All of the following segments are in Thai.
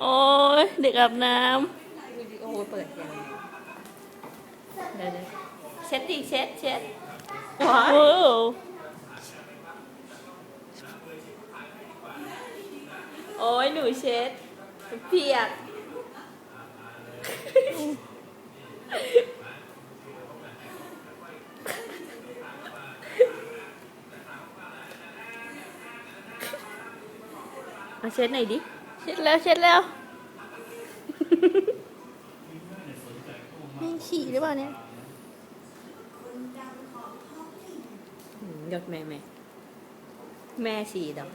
โอ้ยเด็กอาบน้วิดีโอเปิดยังำเดี๋ยวๆเช็ดดิเช็ดเช็ดว้าโอ้โอ้ยหนูเช็ดเปียกมาเช็ดหน่อยดิ เช็ดแล้วเช็ดแล้วไม่ฉี่หรือเปล่าเนี่ยอืมหยดแม่แม่แม่ฉี่ดอก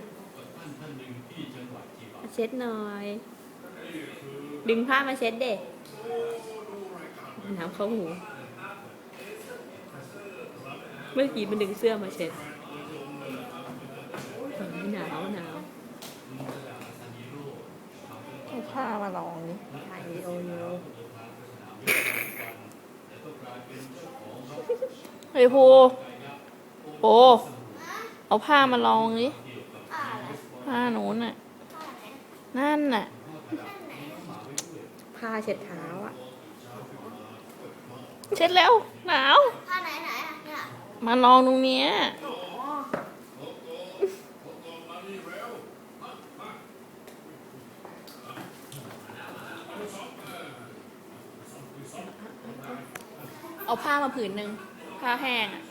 มาเช็ดหน่อย ดึงผ้ามาเช็ดเด็กน้ำเข้าหู เมื่อกี้มันดึงเสื้อมาเช็ดโอ้ยหนาวหนาว เอา ผ้ามาลองนี่ถ่ายวิดีโออยู่เฮ้ยภูโอ้เอาผ้ามาลองดิผ้าหนูน่ะ นั่นน่ะ ผ้าเช็ดเท้าอะ เช็ดแล้วหนาว ผ้าไหนไหนอะเนี่ยมาลองตรงเนี้ย เอาผ้ามาผืนหนึ่งผ้าแห้งอะ